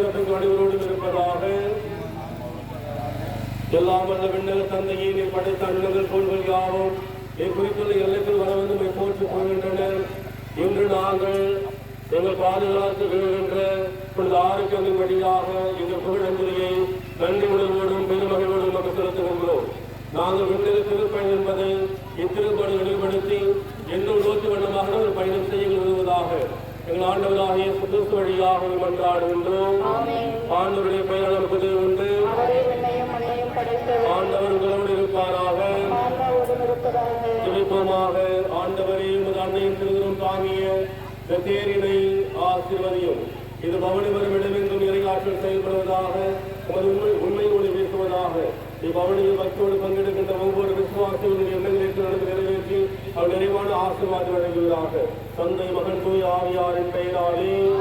இவ்விழாவின் சிறப்பு இருப்பதாக. எல்லாம் வல்ல விண்ணக தந்தையை நீ படைத்த அண்ணங்கள் கோள்கள் யாவும் என் குறித்துள்ள எல்லைக்குள் வர வந்து நம்மை போற்றுக் கொள்கின்றனர் இன்று நாங்கள் எங்கள் பாதுகாத்து விழுகின்ற புனித ஆரோக்கியத்தின் வழியாக எங்கள் புகழஞ்சலியை நன்றி உணர்வோடும் பெருமகிழ்வோடும் நமக்கு செலுத்துகின்றோம். நாங்கள் விண்ணக திருப்பணி என்பதை இத்திருப்பணி எங்கள் ஆண்டவராக இயேசு கிறிஸ்து வழியாக மன்றாடுகின்றோம். ஆண்டவருடைய பெயர் நமக்கு உண்டு. அவரே விண்ணையும் மண்ணையும் படைத்தவர். ஆண்டவர் உங்களோடு இருப்பாராக. ஜெபிப்போமாக ஆண்டவரே உமது அன்னையின் திருதிரும் தாங்கிய இந்த தேரினை ஆசீர்வதியும். இது பவனி வரும் இடமெங்கும் இறையாற்றல் செயல்படுவதாக உமது உண்மை உண்மை ஒளி வீசுவதாக இப்பவனியில் பக்தோடு பங்கெடுக்கின்ற ஒவ்வொரு விசுவாசியும் எண்ணங்களுக்கு நடந்து நிறைவேற்றி அவர் நிறைவான ஆசீர்வாதம் வழங்குவதாக தந்தை மகன் தூய் ஆவியாரின் பெயராலே.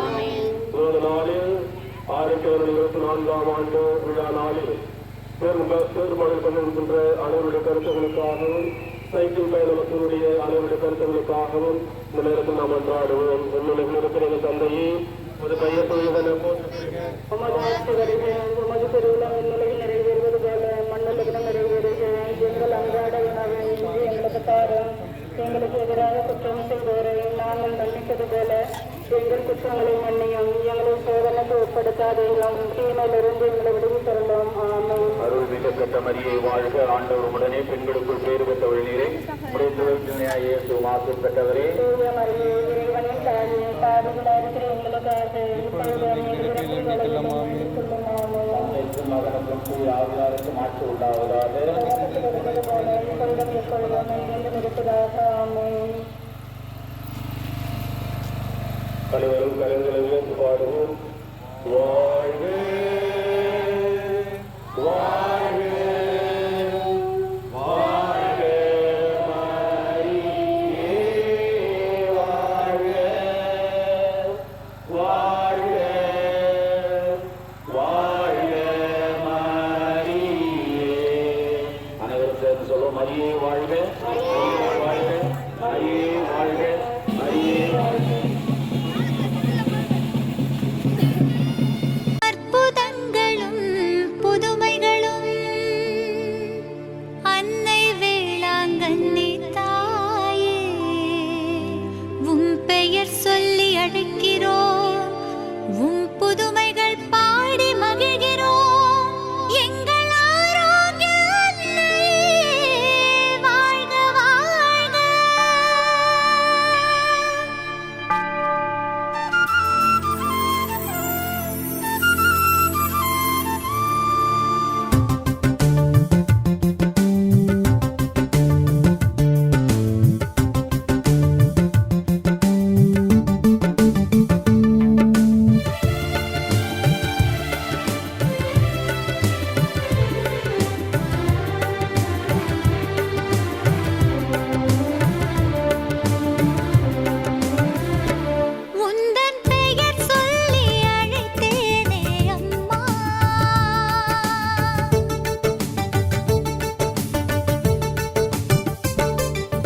ஒரு நாளில் ஆயிரத்தி தொள்ளாயிரத்தி இருபத்தி நான்காம் ஆண்டு விழா நாளில் தேர்மடல் கொண்டிருக்கின்ற அனைவருடைய கருத்துகளுக்காகவும் சைக்கிள் பயண மக்களுடைய அனைவருடைய கருத்துகளுக்காகவும் இந்த நேரத்தில் நாம் அன்றாடுவோம். உண்மையில் இருக்கிற தந்தையே ஒரு பெயர் தொழில்களை போற்றுகிறேன் உமது வருக எங்கள் அன்றாட உணவை இன்று எங்களுக்கு தாரும் எங்களுக்கு எதிராக குற்றம் செய்தோரை நாங்கள் மன்னிப்பது போல எங்கள் குற்றங்களை மன்னியும் எங்களை சோதனைக்கு உட்படுத்தாதேயும் தீமையிலிருந்து எங்களை விடுவித்தரலாம் ஆமென் அருள் கட்ட மரியை வாழ்க ஆண்டவர் உடனே பெண்களுக்குள் பேறு பெற்றவள் நீரே உடைய இயேசு பெற்றவரே தூய மரியே இறைவனின் தாயே பாவிகளாக இருக்கிற எங்களுக்காக இப்பொழுது மகனுக்கும் தூய ஆவியாருக்கும் ஆட்சி உண்டாவதாக வருவது போல பாடுவோம்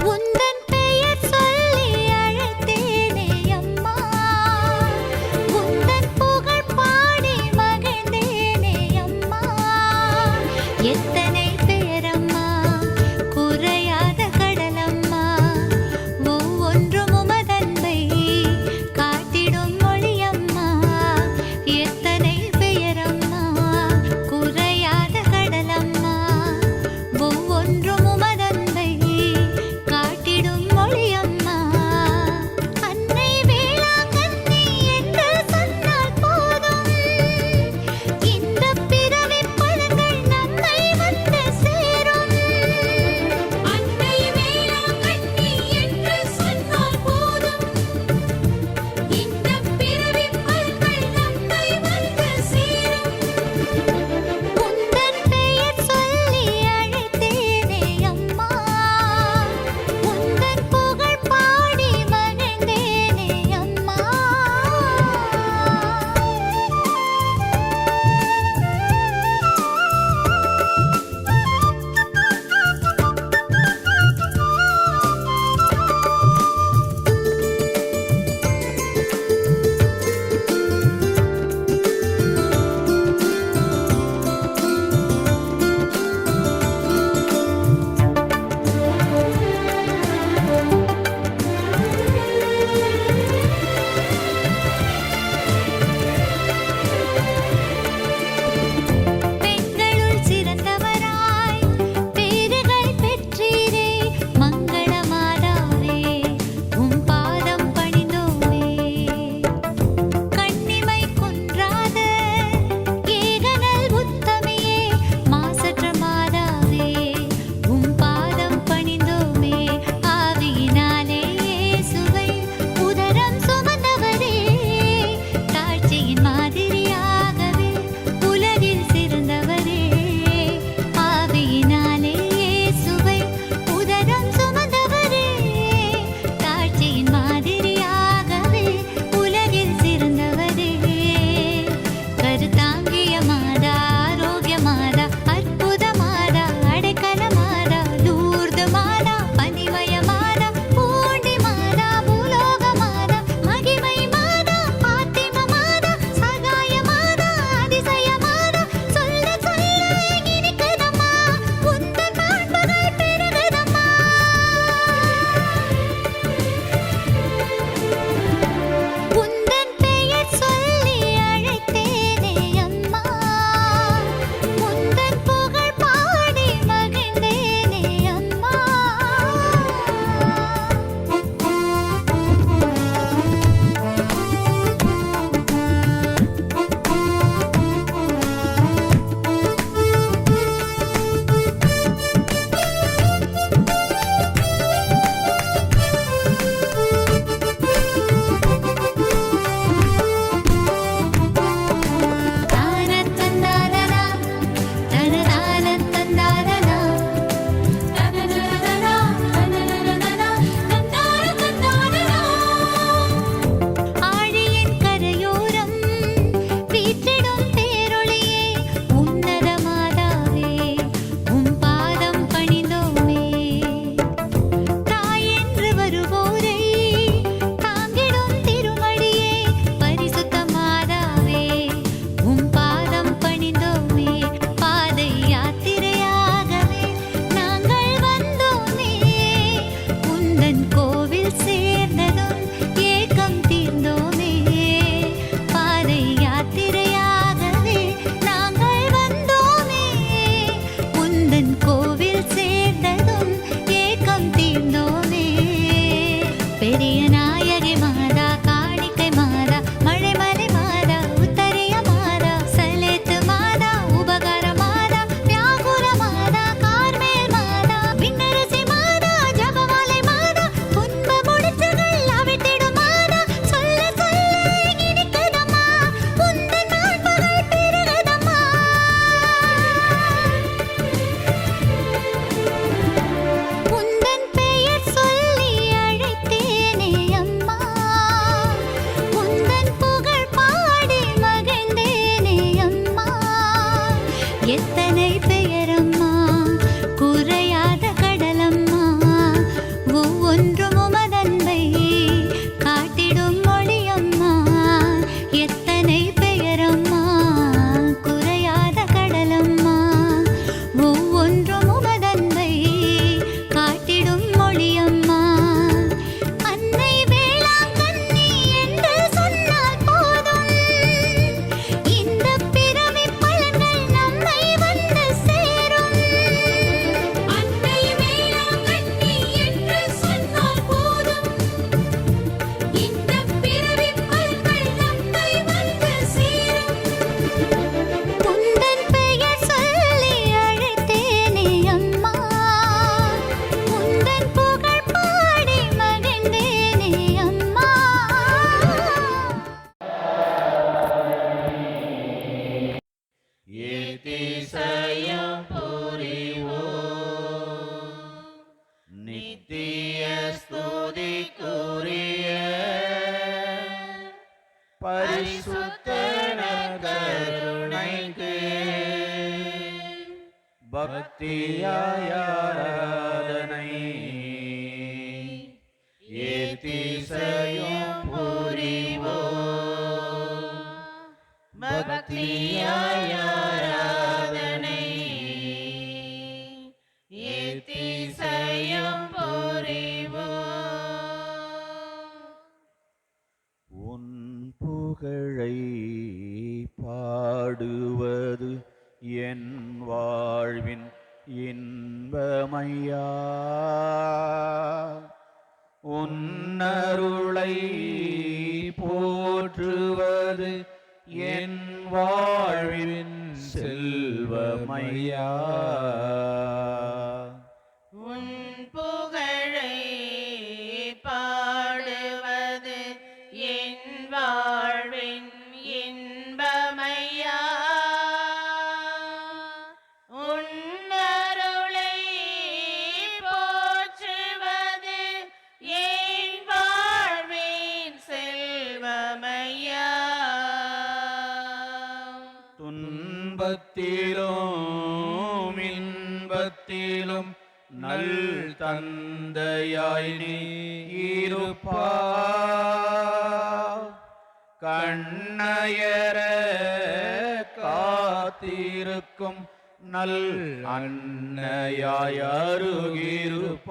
One day 7 my uh, இன்பத்திலும் இன்பத்திலும் நல் தந்தையாய் நீ இருப்பாய் கண்ணயர காத்திருக்கும் நல் அன்னையாய் அருகிருப்பாய்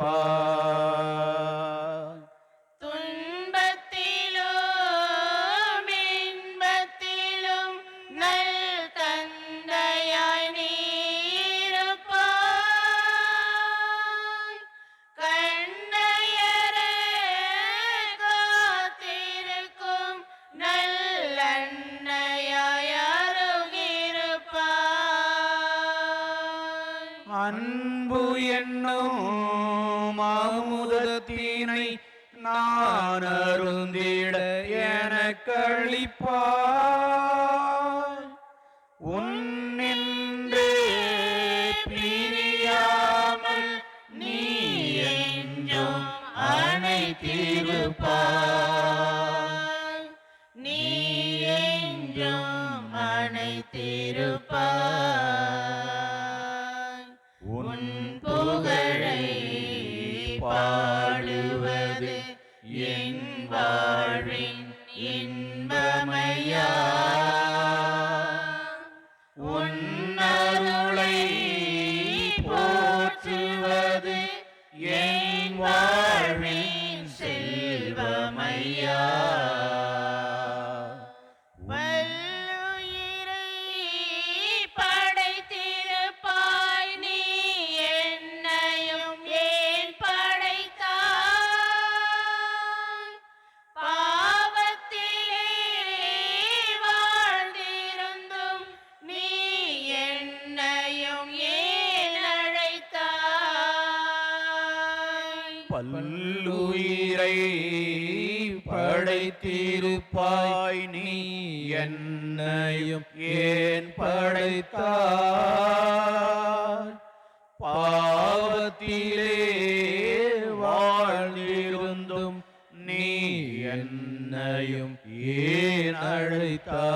அன்பு என்னும் அமுதத்தினை நான் அருந்திட என எனக்களிப்பாய் உன்னின்றே பிரியாமல் நீ என்றும் அணைத்திருப்பாய். நீ என்றும் அணைத்திருப்பாய். போற்றுவது என் வாழ்வின் செல்வமையா படைத்திருப்பாய் நீ என்னையும் ஏன் படைத்தாய்? பாவத்திலே வாழ்ந்திருந்தும் நீ என்னையும் ஏன் அழைத்தாய்?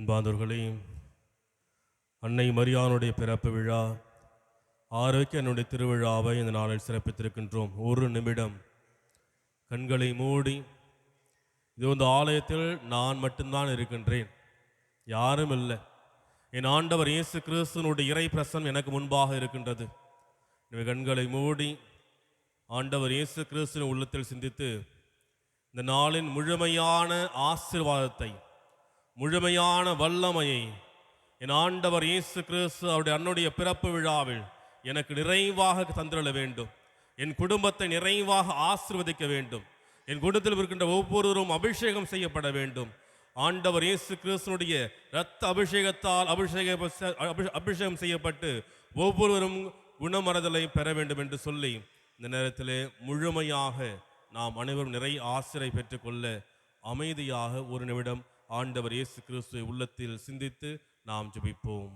அன்பாந்தவர்களே அன்னை மரியானுடைய பிறப்பு விழா ஆரோக்கிய என்னுடைய திருவிழாவை இந்த நாளில் சிறப்பித்திருக்கின்றோம். ஒரு நிமிடம் கண்களை மூடி இது வந்து ஆலயத்தில் நான் மட்டும்தான் இருக்கின்றேன். யாரும் இல்லை. என் ஆண்டவர் இயேசு கிறிஸ்துனுடைய இறை பிரசனம் எனக்கு முன்பாக இருக்கின்றது. எனவே கண்களை மூடி ஆண்டவர் இயேசு கிறிஸ்துவின் உள்ளத்தில் சிந்தித்து இந்த நாளின் முழுமையான ஆசீர்வாதத்தை முழுமையான வல்லமையை என் ஆண்டவர் இயேசு கிறிஸ்து அவருடைய அன்னுடைய பிறப்பு விழாவில் எனக்கு நிறைவாக தந்திரள வேண்டும். என் குடும்பத்தை நிறைவாக ஆசிர்வதிக்க வேண்டும். என் குடும்பத்தில் இருக்கின்ற ஒவ்வொருவரும் அபிஷேகம் செய்யப்பட வேண்டும். ஆண்டவர் இயேசு கிறிஸ்துனுடைய இரத்த அபிஷேகத்தால் அபிஷேக அபிஷேகம் செய்யப்பட்டு ஒவ்வொருவரும் குணமறதலை பெற வேண்டும் என்று சொல்லி இந்த நேரத்தில் முழுமையாக நாம் அனைவரும் நிறை ஆசிரை பெற்றுக்கொள்ள அமைதியாக ஒரு நிமிடம் ஆண்டவர் இயேசு கிறிஸ்துவை உள்ளத்தில் சிந்தித்து நாம் ஜெபிப்போம்.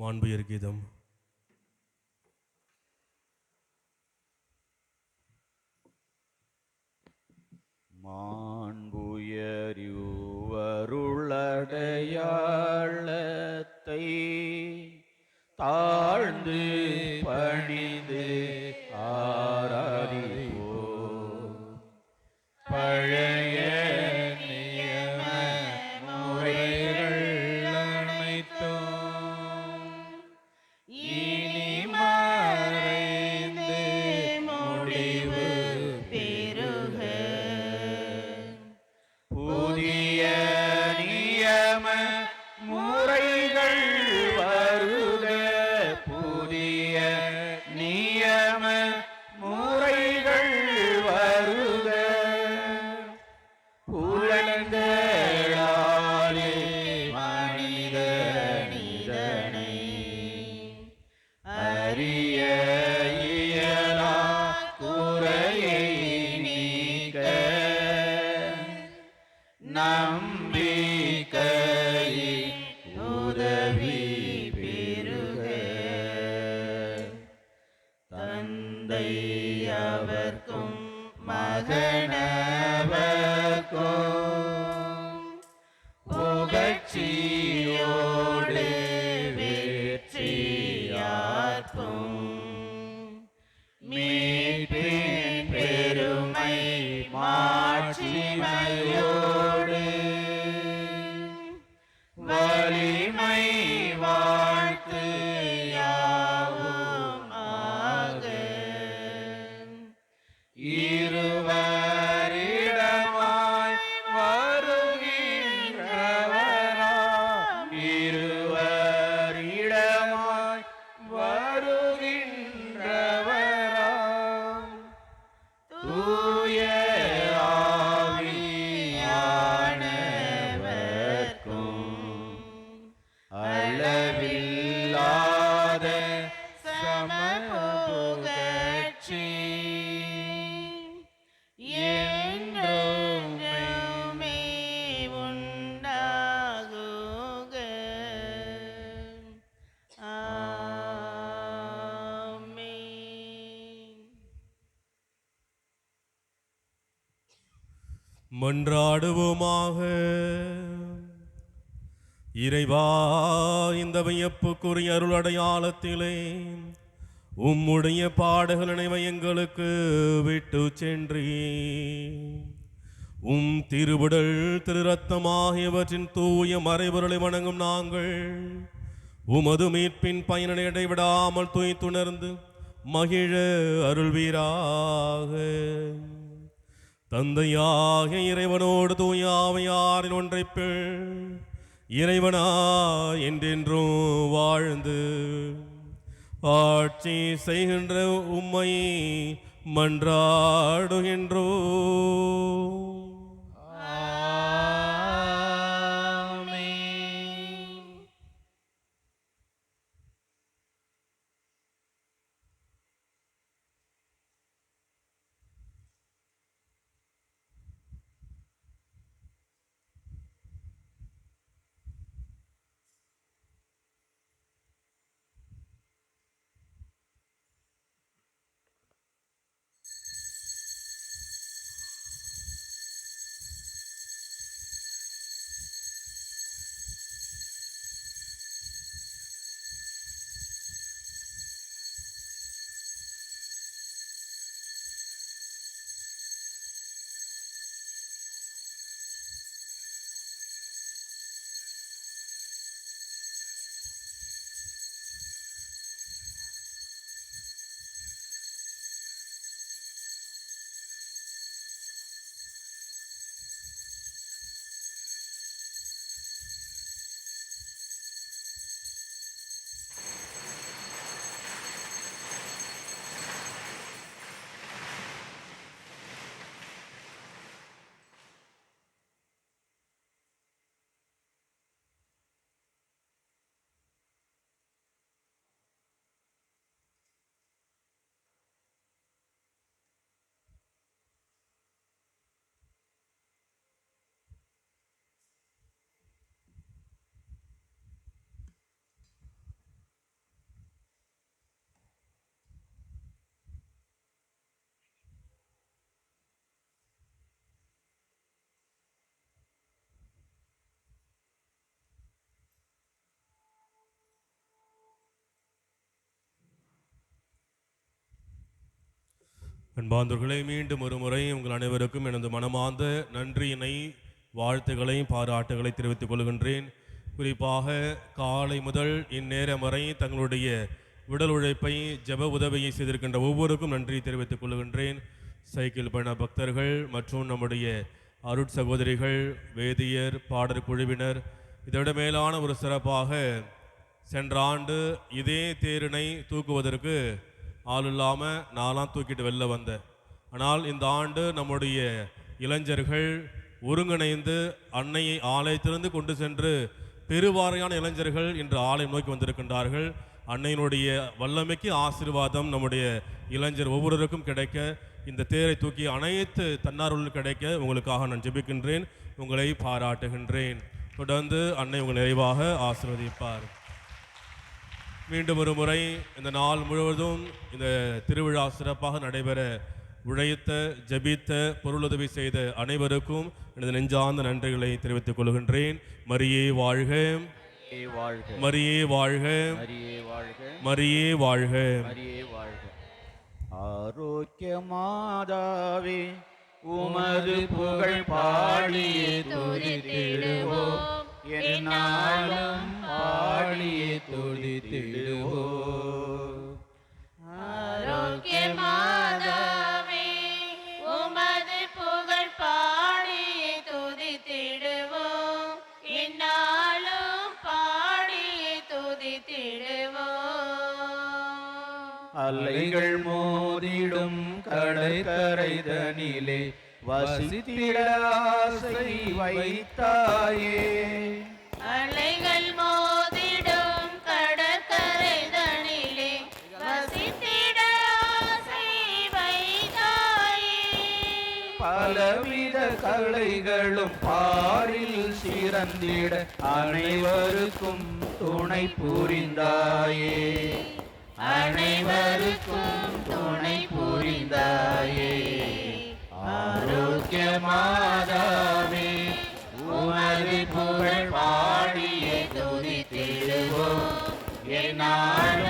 மாண்புயர் கீதம் மன்றாடுவோமாக. இறைவா இந்த வியப்புக்குரிய அருள் அடையாளத்திலே உம்முடைய பாடுகள் நினைவை எங்களுக்கு விட்டு சென்றீ. உம் திருவிடல் திருரத்தம் ஆகியவற்றின் தூய மறைபொருளை வணங்கும் நாங்கள் உமது மீட்பின் பயனை இடைவிடாமல் துய்த்துணர்ந்து மகிழ அருள்வீராக. தந்தையாக இறைவனோடு தூயாவையாரின் ஒன்றைப்பில் இறைவனா என்றென்றும் வாழ்ந்து ஆட்சி செய்கின்ற உம்மை மன்றாடுகின்றோ. அன்பாந்தர்களே மீண்டும் ஒரு முறை உங்கள் அனைவருக்கும் எனது மனமார்ந்த நன்றியினை வாழ்த்துக்களையும் பாராட்டுகளை தெரிவித்துக் கொள்கின்றேன். குறிப்பாக காலை முதல் இந்நேரம் வரை தங்களுடைய உடல் உழைப்பை ஜெப உதவியை செய்திருக்கின்ற ஒவ்வொருக்கும் நன்றி தெரிவித்துக் கொள்கின்றேன். சைக்கிள் பயண பக்தர்கள் மற்றும் நம்முடைய அருட் சகோதரிகள் வேதியர் பாடற் குழுவினர் இதோட மேலான ஒரு சிறப்பாக சென்ற ஆண்டு இதே தேரினை தூக்குவதற்கு ஆள் இல்லாமல் நான்லாம் தூக்கிட்டு வெளில வந்தேன். ஆனால் இந்த ஆண்டு நம்முடைய இளைஞர்கள் ஒருங்கிணைந்து அன்னையை ஆலயத்திலிருந்து கொண்டு சென்று பெருவாரியான இளைஞர்கள் இன்று ஆலயம் நோக்கி வந்திருக்கின்றார்கள். அன்னையினுடைய வல்லமைக்கு ஆசீர்வாதம் நம்முடைய இளைஞர் ஒவ்வொருவருக்கும் கிடைக்க இந்த தேரை தூக்கி அனைத்து தன்னார்வல் கிடைக்க உங்களுக்காக நான் ஜெபிக்கின்றேன் உங்களை பாராட்டுகின்றேன். தொடர்ந்து அன்னை உங்கள் நிறைவாக ஆசீர்வதிப்பார். மீண்டும் ஒரு முறை இந்த நாள் முழுவதும் இந்த திருவிழா சிறப்பாக நடைபெற உழைத்த ஜெபித்த பொருளுதவி செய்த அனைவருக்கும் எனது நெஞ்சார்ந்த நன்றிகளை தெரிவித்துக் கொள்கின்றேன். மரியே வாழ்க. மரியே வாழ்க. மரியே வாழ்க. மரியே வாழ்க. மரியே வாழ்க. மரியே வாழ்க. ஆரோக்கிய மாதாவே உமது புகழ் பாடியே துதித்திடுவோம் என்னாலும் பாடியே துதித்திடுவோம். ஆரோக்கிய மாதாவே உமது புகழ் பாடி துதித்திடுவோம். இந்நாளும் பாடி துதித்திடுவோம். அலைகள் மோதிடும் கடற்கரைதனிலே வசித்திட ஆசை வைத்தாயே. அலைகள் மோதிடும் கடற்கரை தனிலே வசித்திட ஆசை வைத்தாயே. பலவித கலைகளும் பாரில் சிறந்திட அனைவருக்கும் துணை புரிந்தாயே. அனைவருக்கும் துணை புரிந்தாயே. ஆரோக்கிய மாதாவே உமது புகழ் பாடியே துதித்திடுவோம் என்னாலும் பாடியே